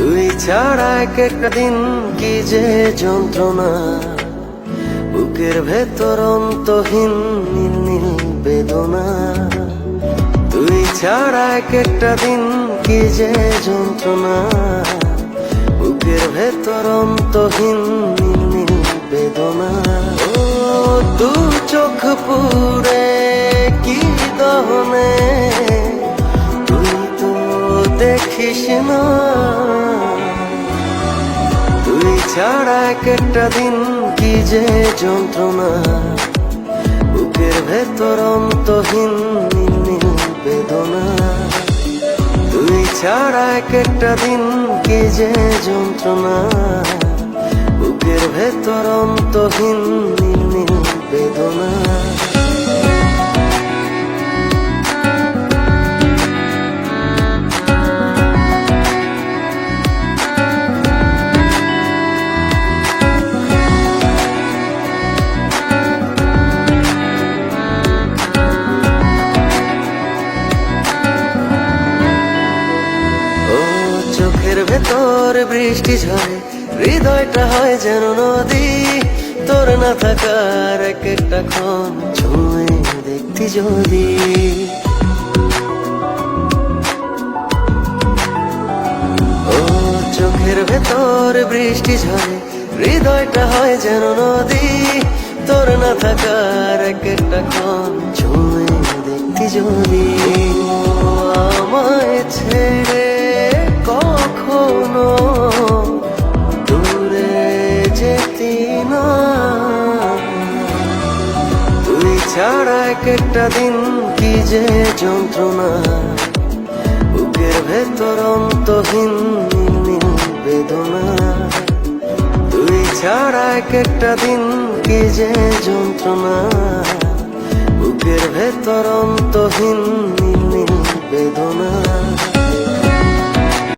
তুই ছাড়া এক একটা দিন কি যে যন্ত্রণা? বুকের ভেতর অন্তহীন নীল নীল বেদনা। তুই ছাড়া এক একটা দিন কি যে যন্ত্রণা? বুকের ভেতর অন্তহীন নীল নীল বেদনা। ও, দু চোখ পুরে দেখিস না। তুই ছাড়া একটা দিন কি যে যন্ত্রণা। বুকের ভেতর অন্তহীন বেদনা। তুই ছাড়া এক একটা দিন কি যে যন্ত্রণা। বুকের ভেতর অন্তহীন ভেতর বৃষ্টি ঝরে হৃদয়টা হয় যেন নদী। তোর না থাকার এক একটা ক্ষণ ছুঁয়ে দেখতি যদি। ও চোখের ভেতর বৃষ্টি ঝরে হৃদয়টা হয় যেন নদী। তোর না থাকার এক একটা ক্ষণ ছুঁয়ে দেখতি যদি। ছাড়া এক একটা দিন কি যে যন্ত্রণা। বুকের ভেতর অন্তহীন বেদনা। তুই ছাড়া এক একটা দিন কি যে যন্ত্রণা। বুকের ভেতর অন্তহীন